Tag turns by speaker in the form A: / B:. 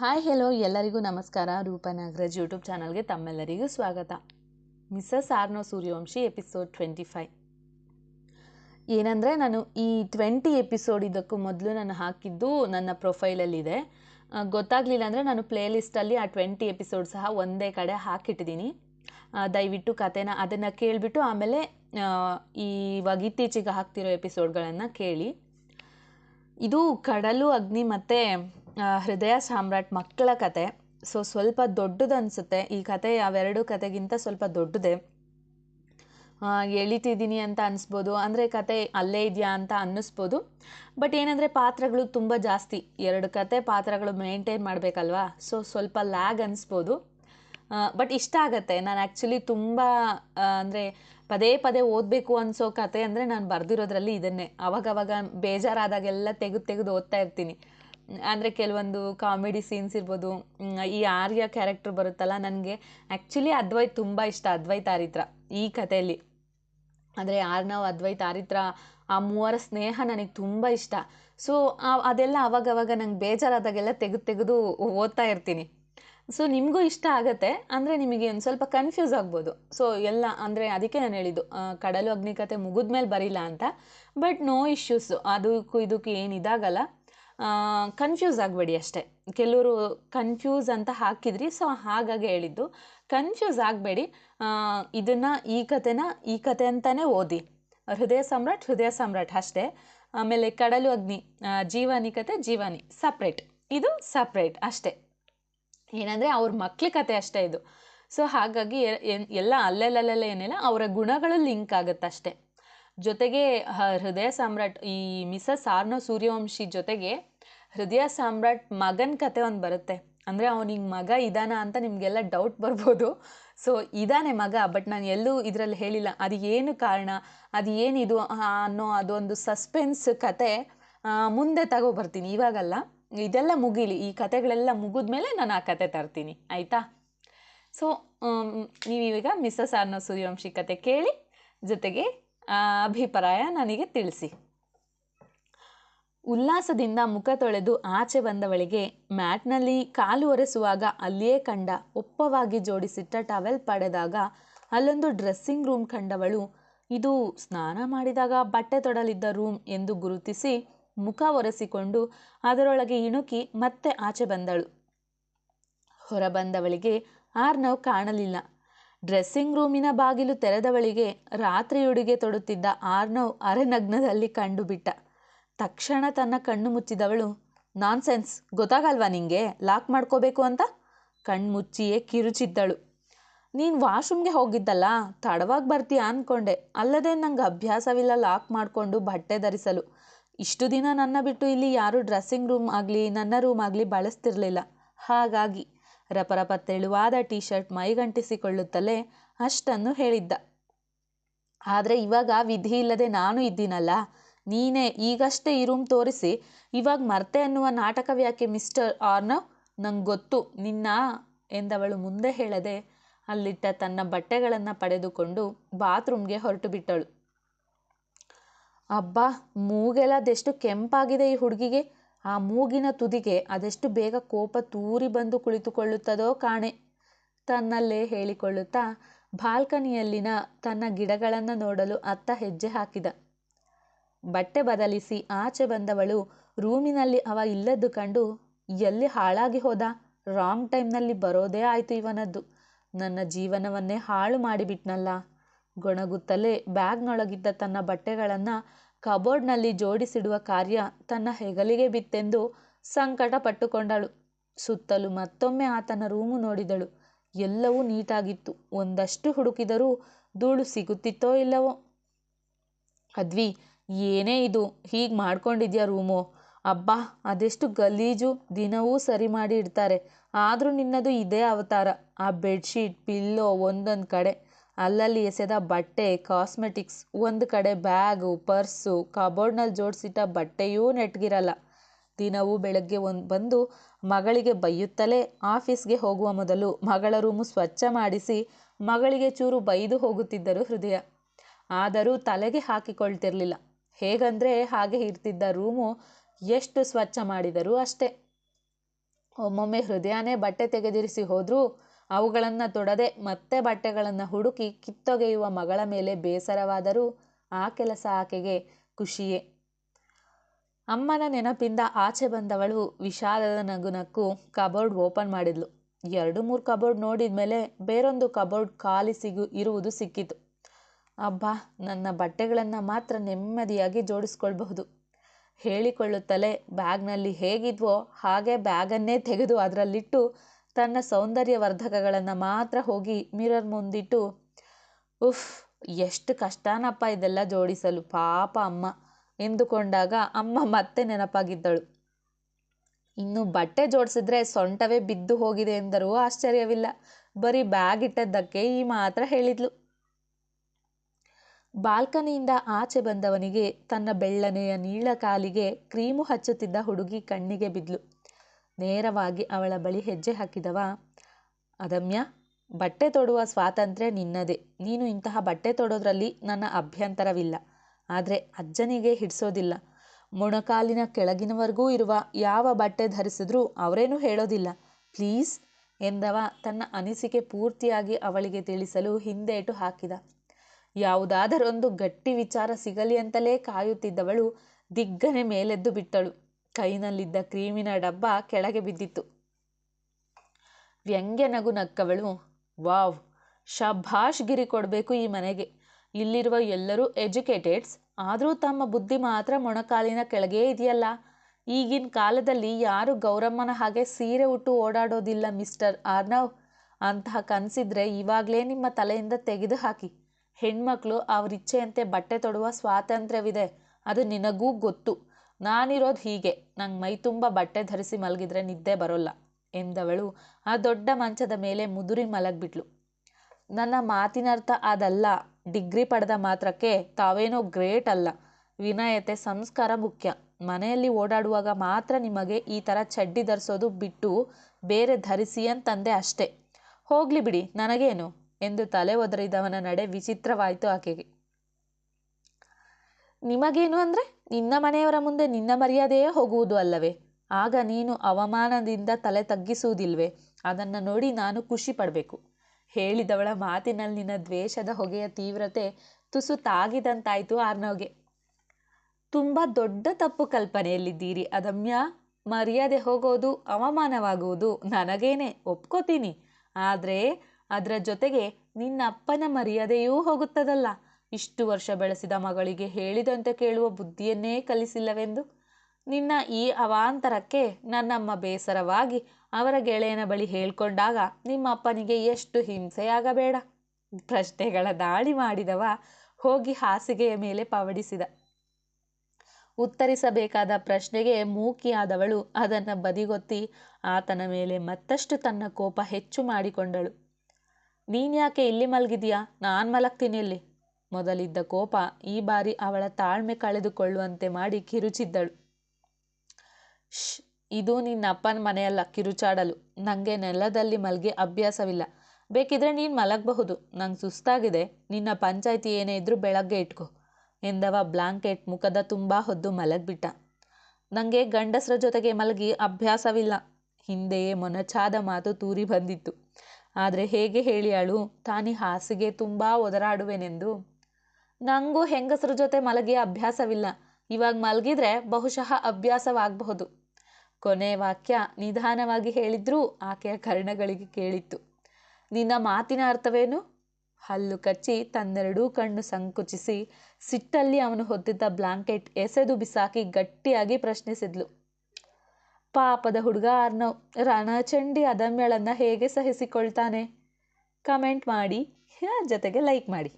A: Hi hello ಎಲ್ಲರಿಗೂ ನಮಸ್ಕಾರ. ರೂಪ ನಾಗರಾಜ್ ಯೂಟ್ಯೂಬ್ ಚಾನಲ್ಗೆ ತಮ್ಮೆಲ್ಲರಿಗೂ ಸ್ವಾಗತ. ಮಿಸಸ್ ಆರ್ನೋ ಸೂರ್ಯವಂಶಿ ಎಪಿಸೋಡ್ ಟ್ವೆಂಟಿ ಫೈವ್ ಏನಂದರೆ, ನಾನು ಈ ಟ್ವೆಂಟಿ ಎಪಿಸೋಡ್ ಇದಕ್ಕೂ ಮೊದಲು ನಾನು ಹಾಕಿದ್ದು ನನ್ನ ಪ್ರೊಫೈಲಲ್ಲಿದೆ. ಗೊತ್ತಾಗಲಿಲ್ಲ ಅಂದರೆ ನಾನು ಪ್ಲೇಲಿಸ್ಟಲ್ಲಿ ಆ ಟ್ವೆಂಟಿ ಎಪಿಸೋಡ್ ಸಹ ಒಂದೇ ಕಡೆ ಹಾಕಿಟ್ಟಿದ್ದೀನಿ. ದಯವಿಟ್ಟು ಕತೆನ ಅದನ್ನು ಕೇಳಿಬಿಟ್ಟು ಆಮೇಲೆ ಇವಾಗ ಇತ್ತೀಚೆಗೆ ಹಾಕ್ತಿರೋ ಎಪಿಸೋಡ್ಗಳನ್ನು ಕೇಳಿ. ಇದು ಕಡಲು ಅಗ್ನಿ ಮತ್ತು ಹೃದಯ ಸಾಮ್ರಾಟ್ ಮಕ್ಕಳ ಕತೆ. ಸೊ ಸ್ವಲ್ಪ ದೊಡ್ಡದು ಅನಿಸುತ್ತೆ. ಈ ಕತೆ ಅವೆರಡು ಕತೆಗಿಂತ ಸ್ವಲ್ಪ ದೊಡ್ಡದೆ. ಎಳಿತಿದ್ದೀನಿ ಅಂತ ಅನಿಸ್ಬೋದು. ಅಂದರೆ ಕತೆ ಅಲ್ಲೇ ಇದೆಯಾ ಅಂತ ಅನ್ನಿಸ್ಬೋದು. ಬಟ್ ಏನಂದರೆ ಪಾತ್ರಗಳು ತುಂಬ ಜಾಸ್ತಿ. ಎರಡು ಕತೆ ಪಾತ್ರಗಳು ಮೇಂಟೈನ್ ಮಾಡಬೇಕಲ್ವಾ? ಸೊ ಸ್ವಲ್ಪ ಲ್ಯಾಗ್ ಅನಿಸ್ಬೋದು. ಬಟ್ ಇಷ್ಟ ಆಗತ್ತೆ. ನಾನು ಆ್ಯಕ್ಚುಲಿ ತುಂಬ ಅಂದರೆ ಪದೇ ಪದೇ ಓದಬೇಕು ಅನಿಸೋ ಕತೆ ಅಂದರೆ ನಾನು ಬರೆದಿರೋದ್ರಲ್ಲಿ ಇದನ್ನೇ. ಅವಾಗವಾಗ ಬೇಜಾರಾದಾಗೆಲ್ಲ ತೆಗೆದು ತೆಗೆದು ಓದ್ತಾ ಇರ್ತೀನಿ. ಅಂದರೆ ಕೆಲವೊಂದು ಕಾಮಿಡಿ ಸೀನ್ಸ್ ಇರ್ಬೋದು ಈ ಆರ್ಯ ಕ್ಯಾರೆಕ್ಟರ್ ಬರುತ್ತಲ್ಲ, ನನಗೆ ಆ್ಯಕ್ಚುಲಿ ಅದ್ವೈತ್ ತುಂಬ ಇಷ್ಟ, ಅದ್ವೈತ್ ಆರಿತ್ರ, ಈ ಕಥೆಯಲ್ಲಿ. ಅಂದರೆ ಆರ್ನವ್ ಅದ್ವೈತ್ ಆರಿತ್ರ, ಆ ಮೂವರ ಸ್ನೇಹ ನನಗೆ ತುಂಬ ಇಷ್ಟ. ಸೊ ಅದೆಲ್ಲ ಅವಾಗವಾಗ ನಂಗೆ ಬೇಜಾರಾದಾಗೆಲ್ಲ ತೆಗೆದು ತೆಗೆದು ಓದ್ತಾ ಇರ್ತೀನಿ. ಸೊ ನಿಮಗೂ ಇಷ್ಟ ಆಗುತ್ತೆ, ಅಂದರೆ ನಿಮಗೆ ಒಂದು ಸ್ವಲ್ಪ ಕನ್ಫ್ಯೂಸ್ ಆಗ್ಬೋದು. ಸೊ ಎಲ್ಲ, ಅಂದರೆ ಅದಕ್ಕೆ ನಾನು ಹೇಳಿದ್ದು ಕಡಲು ಅಗ್ನಿ ಕತೆ ಮುಗಿದ್ಮೇಲೆ ಬರಿಲ್ಲ ಅಂತ. ಬಟ್ ನೋ ಇಶ್ಯೂಸು ಅದಕ್ಕೂ ಇದಕ್ಕೂ ಏನು ಇದಾಗಲ್ಲ. ಕನ್ಫ್ಯೂಸ್ ಆಗಬೇಡಿ ಅಷ್ಟೇ. ಕೆಲವರು ಕನ್ಫ್ಯೂಸ್ ಅಂತ ಹಾಕಿದ್ರಿ ಸೊ ಹಾಗಾಗಿ ಹೇಳಿದ್ದು. ಕನ್ಫ್ಯೂಸ್ ಆಗಬೇಡಿ. ಇದನ್ನು ಈ ಕತೆನ ಈ ಕತೆ ಅಂತಲೇ ಓದಿ. ಹೃದಯ ಸಮ್ರಾಟ್ ಹೃದಯ ಸಮ್ರಾಟ್ ಅಷ್ಟೇ. ಆಮೇಲೆ ಕಡಲು ಅಗ್ನಿ ಜೀವಾನಿ ಕತೆ, ಜೀವಾನಿ ಸಪ್ರೇಟ್ ಇದು ಸಪ್ರೇಟ್ ಅಷ್ಟೇ. ಏನಂದರೆ ಅವ್ರ ಮಕ್ಳ ಕತೆ ಅಷ್ಟೇ ಇದು. ಸೊ ಹಾಗಾಗಿ ಎಲ್ಲ ಅಲ್ಲೆಲ್ಲಲ್ಲೆಲ್ಲ ಏನಿಲ್ಲ, ಅವರ ಗುಣಗಳು ಲಿಂಕ್ ಆಗುತ್ತೆ ಅಷ್ಟೇ. ಜೊತೆಗೆ ಹೃದಯ ಸಮ್ರಾಟ್ ಈ ಮಿಸಸ್ ಆರ್ನೋ ಸೂರ್ಯವಂಶಿ ಜೊತೆಗೆ ಹೃದಯ ಸಾಮ್ರಾಟ್ ಮಗನ ಕತೆ ಒಂದು ಬರುತ್ತೆ. ಅಂದರೆ ಅವನಿಗೆ ಮಗ ಇದಾನ ಅಂತ ನಿಮಗೆಲ್ಲ ಡೌಟ್ ಬರ್ಬೋದು. ಸೊ ಇದಾನೆ ಮಗ ಬಟ್ ನಾನು ಎಲ್ಲೂ ಇದರಲ್ಲಿ ಹೇಳಿಲ್ಲ. ಅದು ಏನು ಕಾರಣ? ಅದು ಏನಿದು? ಅನ್ನೋ ಅದೊಂದು ಸಸ್ಪೆನ್ಸ್ ಕತೆ ಮುಂದೆ ತಗೋಬರ್ತೀನಿ ಇವಾಗಲ್ಲ, ಇದೆಲ್ಲ ಮುಗೀಲಿ. ಈ ಕತೆಗಳೆಲ್ಲ ಮುಗಿದ್ಮೇಲೆ ನಾನು ಆ ಕತೆ ತರ್ತೀನಿ. ಆಯಿತಾ? ಸೊ ನೀವೀಗ ಮಿಸ್ಸಸ್ ಅನ್ನೋ ಸೂರ್ಯವಂಶಿ ಕತೆ ಕೇಳಿ, ಜೊತೆಗೆ ಅಭಿಪ್ರಾಯ ನನಗೆ ತಿಳಿಸಿ. ಉಲ್ಲಾಸದಿಂದ ಮುಖ ತೊಳೆದು ಆಚೆ ಬಂದವಳಿಗೆ ಮ್ಯಾಟ್ನಲ್ಲಿ ಕಾಲು ಒರೆಸುವಾಗ ಅಲ್ಲಿಯೇ ಕಂಡ ಒಪ್ಪವಾಗಿ ಜೋಡಿಸಿಟ್ಟ ಟವೆಲ್ ಪಡೆದಾಗ ಅಲ್ಲೊಂದು ಡ್ರೆಸ್ಸಿಂಗ್ ರೂಮ್ ಕಂಡವಳು, ಇದು ಸ್ನಾನ ಮಾಡಿದಾಗ ಬಟ್ಟೆ ತೊಡಲಿದ್ದ ರೂಮ್ ಎಂದು ಗುರುತಿಸಿ ಮುಖ ಒರೆಸಿಕೊಂಡು ಅದರೊಳಗೆ ಇಣುಕಿ ಮತ್ತೆ ಆಚೆ ಬಂದಳು. ಹೊರಬಂದವಳಿಗೆ ಆರ್ನವ್ ಕಾಣಲಿಲ್ಲ. ಡ್ರೆಸ್ಸಿಂಗ್ ರೂಮಿನ ಬಾಗಿಲು ತೆರೆದವಳಿಗೆ ರಾತ್ರಿಯುಡಿಗೆ ತೊಡುತ್ತಿದ್ದ ಆರ್ನವ್ ಅರೆನಗ್ನದಲ್ಲಿ ಕಂಡುಬಿಟ್ಟ. ತಕ್ಷಣ ತನ್ನ ಕಣ್ಣು ಮುಚ್ಚಿದವಳು, ನಾನ್ಸೆನ್ಸ್, ಗೊತ್ತಾಗಲ್ವಾ ನಿಂಗೆ? ಲಾಕ್ ಮಾಡ್ಕೋಬೇಕು ಅಂತ? ಕಣ್ಣು ಮುಚ್ಚಿಯೇ ಕಿರುಚಿದ್ದಳು. ನೀನು ವಾಶ್ರೂಮ್ಗೆ ಹೋಗಿದ್ದಲ್ಲ? ತಡವಾಗಿ ಬರ್ತೀಯ? ಅಂದ್ಕೊಂಡೆ ಅಲ್ಲದೆ ನಂಗೆ ಅಭ್ಯಾಸವಿಲ್ಲ ಲಾಕ್ ಮಾಡಿಕೊಂಡು ಬಟ್ಟೆ ಧರಿಸಲು. ಇಷ್ಟು ದಿನ ನನ್ನ ಬಿಟ್ಟು ಇಲ್ಲಿ ಯಾರೂ ಡ್ರೆಸ್ಸಿಂಗ್ ರೂಮ್ ಆಗಲಿ, ನನ್ನ ರೂಮ್ ಆಗಲಿ ಬಳಸ್ತಿರ್ಲಿಲ್ಲ. ಹಾಗಾಗಿ ರಪರಪ ತೆಳುವಾದ ಟೀ ಶರ್ಟ್ ಮೈಗಂಟಿಸಿಕೊಳ್ಳುತ್ತಲೇ ಅಷ್ಟನ್ನು ಹೇಳಿದ್ದ. ಆದರೆ ಇವಾಗ ವಿಧಿ ಇಲ್ಲದೆ ನಾನು ಇದ್ದೀನಲ್ಲ? ನೀನೇ ಈಗಷ್ಟೇ ಈ ರೂಮ್ ತೋರಿಸಿ, ಇವಾಗ ಮರ್ತೆ ಅನ್ನುವ ನಾಟಕವ್ಯಾಕೆ ಮಿಸ್ಟರ್ ಆರ್ನವ್ ನಂಗೆ ಗೊತ್ತು. ನಿನ್ನ ಎಂದವಳು ಮುಂದೆ ಹೇಳದೆ ಅಲ್ಲಿಟ್ಟ ತನ್ನ ಬಟ್ಟೆಗಳನ್ನು ಪಡೆದುಕೊಂಡು ಬಾತ್ರೂಮ್ಗೆ ಹೊರಟು ಬಿಟ್ಟಳು. ಅಬ್ಬಾ ಮೂಗೆಲ್ಲ ಅದೆಷ್ಟು ಕೆಂಪಾಗಿದೆ ಈ ಹುಡುಗಿಗೆ. ಆ ಮೂಗಿನ ತುದಿಗೆ ಅದೆಷ್ಟು ಬೇಗ ಕೋಪ ತೂರಿ ಬಂದು ಕುಳಿತುಕೊಳ್ಳುತ್ತದೋ ಕಾಣೆ. ತನ್ನಲ್ಲೇ ಹೇಳಿಕೊಳ್ಳುತ್ತಾ, ಬಾಲ್ಕನಿಯಲ್ಲಿನ ತನ್ನ ಗಿಡಗಳನ್ನು ನೋಡಲು ಅತ್ತ ಹೆಜ್ಜೆ ಹಾಕಿದ. ಬಟ್ಟೆ ಬದಲಿಸಿ ಆಚೆ ಬಂದವಳು ರೂಮಿನಲ್ಲಿ ಅವ ಇಲ್ಲದ್ದು ಕಂಡು ಎಲ್ಲಿ ಹಾಳಾಗಿ ಹೋದ? ರಾಂಗ್ ಟೈಮ್ನಲ್ಲಿ ಬರೋದೇ ಆಯಿತು ಇವನದ್ದು. ನನ್ನ ಜೀವನವನ್ನೇ ಹಾಳು ಮಾಡಿಬಿಟ್ನಲ್ಲ. ಗೊಣಗುತ್ತಲೇ ಬ್ಯಾಗ್ನೊಳಗಿದ್ದ ತನ್ನ ಬಟ್ಟೆಗಳನ್ನು ಕಬೋರ್ಡ್ನಲ್ಲಿ ಜೋಡಿಸಿಡುವ ಕಾರ್ಯ ತನ್ನ ಹೆಗಲಿಗೆ ಬಿತ್ತೆಂದು ಸಂಕಟ ಪಟ್ಟುಕೊಂಡಳು ಸುತ್ತಲೂ ಮತ್ತೊಮ್ಮೆ ಆತನ ರೂಮು ನೋಡಿದಳು. ಎಲ್ಲವೂ ನೀಟಾಗಿತ್ತು. ಒಂದಷ್ಟು ಹುಡುಕಿದರೂ ಧೂಳು ಸಿಗುತ್ತಿತ್ತೋ ಇಲ್ಲವೋ? ಅದ್ವಿ ಏನೇ ಇದು, ಹೀಗೆ ಮಾಡ್ಕೊಂಡಿದ್ಯಾ ರೂಮು? ಅಬ್ಬಾ, ಅದೆಷ್ಟು ಗಲೀಜು. ದಿನವೂ ಸರಿ ಮಾಡಿ ಇಡ್ತಾರೆ. ಆದರೂ ನಿನ್ನದು ಇದೇ ಅವತಾರ. ಆ ಬೆಡ್ಶೀಟ್, ಪಿಲ್ಲೋ ಒಂದೊಂದು ಕಡೆ. ಅಲ್ಲಲ್ಲಿ ಎಸೆದ ಬಟ್ಟೆ, ಕಾಸ್ಮೆಟಿಕ್ಸ್, ಒಂದು ಕಡೆ ಬ್ಯಾಗು, ಪರ್ಸು ಕಬೋರ್ಡ್ನಲ್ಲಿ ಜೋಡಿಸಿಟ್ಟ ಬಟ್ಟೆಯೂ ನೆಟ್ಗಿರಲ್ಲ. ದಿನವೂ ಬೆಳಗ್ಗೆ ಒಂದು ಬಂದು ಮಗಳಿಗೆ ಬೈಯುತ್ತಲೇ ಆಫೀಸ್ಗೆ ಹೋಗುವ ಮೊದಲು ಮಗಳ ರೂಮು ಸ್ವಚ್ಛ ಮಾಡಿಸಿ ಮಗಳಿಗೆ ಚೂರು ಬೈದು ಹೋಗುತ್ತಿದ್ದರು ಹೃದಯ. ಆದರೂ ತಲೆಗೆ ಹಾಕಿಕೊಳ್ತಿರ್ಲಿಲ್ಲ. ಹೇಗಂದರೆ ಹಾಗೆ ಇರ್ತಿದ್ದ ರೂಮು ಎಷ್ಟು ಸ್ವಚ್ಛ ಮಾಡಿದರೂ ಅಷ್ಟೇ. ಒಮ್ಮೊಮ್ಮೆ ಹೃದಯನೇ ಬಟ್ಟೆ ತೆಗೆದಿರಿಸಿ ಹೋದರೂ ಅವುಗಳನ್ನು ತೊಡದೆ ಮತ್ತೆ ಬಟ್ಟೆಗಳನ್ನು ಹುಡುಕಿ ಕಿತ್ತೊಗೆಯುವ ಮಗಳ ಮೇಲೆ ಬೇಸರವಾದರೂ ಆ ಕೆಲಸ ಆಕೆಗೆ ಖುಷಿಯೇ. ಅಮ್ಮನ ನೆನಪಿಂದ ಆಚೆ ಬಂದವಳು ವಿಷಾದದ ನಗುನಕ್ಕು ಕಬೋರ್ಡ್ ಓಪನ್ ಮಾಡಿದ್ಲು. ಎರಡು ಮೂರು ಕಬೋರ್ಡ್ ನೋಡಿದ ಮೇಲೆ ಬೇರೊಂದು ಕಬೋರ್ಡ್ ಖಾಲಿ ಸಿಗು ಇರುವುದು ಸಿಕ್ಕಿತು. ಅಬ್ಬಾ, ನನ್ನ ಬಟ್ಟೆಗಳನ್ನು ಮಾತ್ರ ನೆಮ್ಮದಿಯಾಗಿ ಜೋಡಿಸ್ಕೊಳ್ಬಹುದು. ಹೇಳಿಕೊಳ್ಳುತ್ತಲೇ ಬ್ಯಾಗ್ನಲ್ಲಿ ಹೇಗಿದ್ವೋ ಹಾಗೆ ಬ್ಯಾಗನ್ನೇ ತೆಗೆದು ಅದರಲ್ಲಿಟ್ಟು ತನ್ನ ಸೌಂದರ್ಯವರ್ಧಕಗಳನ್ನು ಮಾತ್ರ ಹೋಗಿ ಮಿರರ್ ಮುಂದಿಟ್ಟು, ಉಫ್, ಎಷ್ಟು ಕಷ್ಟನಪ್ಪ ಇದೆಲ್ಲ ಜೋಡಿಸಲು, ಪಾಪ ಅಮ್ಮ, ಎಂದುಕೊಂಡಾಗ ಅಮ್ಮ ಮತ್ತೆ ನೆನಪಾಗಿದ್ದಳು. ಇನ್ನು ಬಟ್ಟೆ ಜೋಡಿಸಿದ್ರೆ ಸೊಂಟವೇ ಬಿದ್ದು ಹೋಗಿದೆ ಎಂದರೂ ಆಶ್ಚರ್ಯವಿಲ್ಲ. ಬರೀ ಬ್ಯಾಗ್ ಇಟ್ಟದ್ದಕ್ಕೆ ಈ ಮಾತ್ರ ಹೇಳಿದ್ಲು. ಬಾಲ್ಕನಿಯಿಂದ ಆಚೆ ಬಂದವನಿಗೆ ತನ್ನ ಬೆಳ್ಳನೆಯ ನೀಳಕಾಲಿಗೆ ಕ್ರೀಮು ಹಚ್ಚುತ್ತಿದ್ದ ಹುಡುಗಿ ಕಣ್ಣಿಗೆ ಬಿದ್ಲು. ನೇರವಾಗಿ ಅವಳ ಬಳಿ ಹೆಜ್ಜೆ ಹಾಕಿದವ, ಅದಮ್ಯ, ಬಟ್ಟೆ ತೊಡುವ ಸ್ವಾತಂತ್ರ್ಯ ನಿನ್ನದೇ. ನೀನು ಇಂತಹ ಬಟ್ಟೆ ತೊಡೋದ್ರಲ್ಲಿ ನನ್ನ ಅಭ್ಯಂತರವಿಲ್ಲ. ಆದರೆ ಅಜ್ಜನಿಗೆ ಹಿಡಿಸೋದಿಲ್ಲ. ಮೊಣಕಾಲಿನ ಕೆಳಗಿನವರೆಗೂ ಇರುವ ಯಾವ ಬಟ್ಟೆ ಧರಿಸಿದ್ರೂ ಅವರೇನೂ ಹೇಳೋದಿಲ್ಲ. ಪ್ಲೀಸ್, ಎಂದವ ತನ್ನ ಅನಿಸಿಕೆ ಪೂರ್ತಿಯಾಗಿ ಅವಳಿಗೆ ತಿಳಿಸಲು ಹಿಂದೇಟು ಹಾಕಿದ. ಯಾವುದಾದರೊಂದು ಗಟ್ಟಿ ವಿಚಾರ ಸಿಗಲಿ ಅಂತಲೇ ಕಾಯುತ್ತಿದ್ದವಳು ದಿಗ್ಗನೆ ಮೇಲೆದ್ದು ಬಿಟ್ಟಳು. ಕೈನಲ್ಲಿದ್ದ ಕ್ರೀಮಿನ ಡಬ್ಬ ಕೆಳಗೆ ಬಿದ್ದಿತ್ತು. ವ್ಯಂಗ್ಯ ನಗು ನಕ್ಕವಳು, ವಾವ್, ಶಭಾಷ್ ಗಿರಿ ಕೊಡಬೇಕು ಈ ಮನೆಗೆ. ಇಲ್ಲಿರುವ ಎಲ್ಲರೂ ಎಜುಕೇಟೆಡ್ಸ್, ಆದರೂ ತಮ್ಮ ಬುದ್ಧಿ ಮಾತ್ರ ಮೊಣಕಾಲಿನ ಕೆಳಗೇ ಇದೆಯಲ್ಲ. ಈಗಿನ ಕಾಲದಲ್ಲಿ ಯಾರು ಗೌರಮ್ಮನ ಹಾಗೆ ಸೀರೆ ಉಟ್ಟು ಓಡಾಡೋದಿಲ್ಲ, ಮಿಸ್ಟರ್ ಆರ್ನವ್. ಅಂತಹ ಕನಸಿದ್ರೆ ಇವಾಗಲೇ ನಿಮ್ಮ ತಲೆಯಿಂದ ತೆಗೆದು ಹಾಕಿ. ಹೆಣ್ಮಕ್ಳು ಅವರಿಚ್ಛೆಯಂತೆ ಬಟ್ಟೆ ತೊಡುವ ಸ್ವಾತಂತ್ರ್ಯವಿದೆ. ಅದು ನಿನಗೂ ಗೊತ್ತು. ನಾನಿರೋದು ಹೀಗೆ. ನಂಗೆ ಮೈ ತುಂಬ ಬಟ್ಟೆ ಧರಿಸಿ ಮಲಗಿದ್ರೆ ನಿದ್ದೆ ಬರೋಲ್ಲ ಎಂದವಳು ಆ ದೊಡ್ಡ ಮಂಚದ ಮೇಲೆ ಮುದುರಿ ಮಲಗಿಬಿಟ್ಲು. ನನ್ನ ಮಾತಿನರ್ಥ ಅದಲ್ಲ. ಡಿಗ್ರಿ ಪಡೆದ ಮಾತ್ರಕ್ಕೆ ತಾವೇನೋ ಗ್ರೇಟ್ ಅಲ್ಲ. ವಿನಯತೆ ಸಂಸ್ಕಾರ ಮುಖ್ಯ. ಮನೆಯಲ್ಲಿ ಓಡಾಡುವಾಗ ಮಾತ್ರ ನಿಮಗೆ ಈ ಥರ ಚಡ್ಡಿ ಧರಿಸೋದು ಬಿಟ್ಟು ಬೇರೆ ಧರಿಸಿ ಅಂತಂದೆ ಅಷ್ಟೇ. ಹೋಗ್ಲಿ ಬಿಡಿ, ನನಗೇನು? ಎಂದು ತಲೆ ಒದರಿದವನ ನಡೆ ವಿಚಿತ್ರವಾಯಿತು ಆಕೆಗೆ. ನಿಮಗೇನು ಅಂದರೆ? ನಿನ್ನ ಮನೆಯವರ ಮುಂದೆ ನಿನ್ನ ಮರ್ಯಾದೆಯೇ ಹೋಗುವುದು ಅಲ್ಲವೇ? ಆಗ ನೀನು ಅವಮಾನದಿಂದ ತಲೆ ತಗ್ಗಿಸುವುದಿಲ್ವೇ? ಅದನ್ನು ನೋಡಿ ನಾನು ಖುಷಿ ಪಡಬೇಕು ಹೇಳಿದವಳ ಮಾತಿನಲ್ಲಿನ ದ್ವೇಷದ ಹೊಗೆಯ ತೀವ್ರತೆ ತುಸು ತಾಗಿದಂತಾಯಿತು ಆರ್ನವ್ಗೆ. ತುಂಬ ದೊಡ್ಡ ತಪ್ಪು ಕಲ್ಪನೆಯಲ್ಲಿದ್ದೀರಿ ಅದಮ್ಯ. ಮರ್ಯಾದೆ ಹೋಗೋದು ಅವಮಾನವಾಗುವುದು ನನಗೇನೆ. ಒಪ್ಕೋತೀನಿ. ಆದರೆ ಅದರ ಜೊತೆಗೆ ನಿನ್ನ ಅಪ್ಪನ ಮರ್ಯಾದೆಯೂ ಹೋಗುತ್ತದಲ್ಲ. ಇಷ್ಟು ವರ್ಷ ಬೆಳೆಸಿದ ಮಗಳಿಗೆ ಹೇಳಿದಂತೆ ಕೇಳುವ ಬುದ್ಧಿಯನ್ನೇ ಕಲಿಸಿಲ್ಲವೆಂದು. ನಿನ್ನ ಈ ಅವಾಂತರಕ್ಕೆ ನನ್ನಮ್ಮ ಬೇಸರವಾಗಿ ಅವರ ಗೆಳೆಯನ ಬಳಿ ಹೇಳ್ಕೊಂಡಾಗ ನಿಮ್ಮಪ್ಪನಿಗೆ ಎಷ್ಟು ಹಿಂಸೆಯಾಗಬೇಡ. ಪ್ರಶ್ನೆಗಳ ದಾಳಿ ಮಾಡಿದವ ಹೋಗಿ ಹಾಸಿಗೆಯ ಮೇಲೆ ಪವಡಿಸಿದ. ಉತ್ತರಿಸಬೇಕಾದ ಪ್ರಶ್ನೆಗೆ ಮೂಕಿಯಾದವಳು ಅದನ್ನು ಬದಿಗೊತ್ತಿ ಆತನ ಮೇಲೆ ಮತ್ತಷ್ಟು ತನ್ನ ಕೋಪ ಹೆಚ್ಚು ಮಾಡಿಕೊಂಡಳು. ನೀನ್ಯಾಕೆ ಇಲ್ಲಿ ಮಲಗಿದೀಯಾ? ನಾನು ಮಲಗ್ತೀನಿ ಇಲ್ಲಿ. ಮೊದಲಿದ್ದ ಕೋಪ ಈ ಬಾರಿ ಅವಳ ತಾಳ್ಮೆ ಕಳೆದುಕೊಳ್ಳುವಂತೆ ಮಾಡಿ ಕಿರುಚಿದ್ದಳು. ಶ್ ಇದು ನಿನ್ನ ಅಪ್ಪನ ಮನೆಯಲ್ಲ ಕಿರುಚಾಡಲು. ನನಗೆ ನೆಲದಲ್ಲಿ ಮಲಗಿ ಅಭ್ಯಾಸವಿಲ್ಲ. ಬೇಕಿದ್ರೆ ನೀನು ಮಲಗಬಹುದು. ನಂಗೆ ಸುಸ್ತಾಗಿದೆ. ನಿನ್ನ ಪಂಚಾಯಿತಿ ಏನೇ ಇದ್ರೂ ಬೆಳಗ್ಗೆ ಇಟ್ಕೋ. ಎಂದವ ಬ್ಲಾಂಕೆಟ್ ಮುಖದ ತುಂಬ ಹೊದ್ದು ಮಲಗಿಬಿಟ್ಟ. ನನಗೆ ಗಂಡಸರ ಜೊತೆಗೆ ಮಲಗಿ ಅಭ್ಯಾಸವಿಲ್ಲ. ಹಿಂದೆಯೇ ಮೊನಚಾದ ಮಾತು ತೂರಿ ಬಂದಿತ್ತು. ಆದರೆ ಹೇಗೆ ಹೇಳಿಯಾಳು ತಾನೇ ಹಾಸಿಗೆ ತುಂಬ ಒದರಾಡುವೆನೆಂದು. ನನಗೂ ಹೆಂಗಸರ ಜೊತೆ ಮಲಗಿಯ ಅಭ್ಯಾಸವಿಲ್ಲ. ಇವಾಗ ಮಲಗಿದ್ರೆ ಬಹುಶಃ ಅಭ್ಯಾಸವಾಗಬಹುದು. ಕೊನೆ ವಾಕ್ಯ ನಿಧಾನವಾಗಿ ಹೇಳಿದ್ರೂ ಆಕೆಯ ಕರ್ಣಗಳಿಗೆ ಕೇಳಿತ್ತು. ನಿನ್ನ ಮಾತಿನ ಅರ್ಥವೇನು? ಹಲ್ಲು ಕಚ್ಚಿ ತನ್ನೆರಡೂ ಕಣ್ಣು ಸಂಕುಚಿಸಿ ಸಿಟ್ಟಲ್ಲಿ ಅವನು ಹೊತ್ತಿದ್ದ ಬ್ಲಾಂಕೆಟ್ ಎಸೆದು ಬಿಸಾಕಿ ಗಟ್ಟಿಯಾಗಿ ಪ್ರಶ್ನಿಸಿದ್ಲು. ಪಾಪದ ಹುಡುಗ ಅರ್ನವ್ ರಣಚಂಡಿ ಅದಮ್ಯಳನ್ನು ಹೇಗೆ ಸಹಿಸಿಕೊಳ್ತಾನೆ? ಕಮೆಂಟ್ ಮಾಡಿ ಜೊತೆಗೆ ಲೈಕ್ ಮಾಡಿ.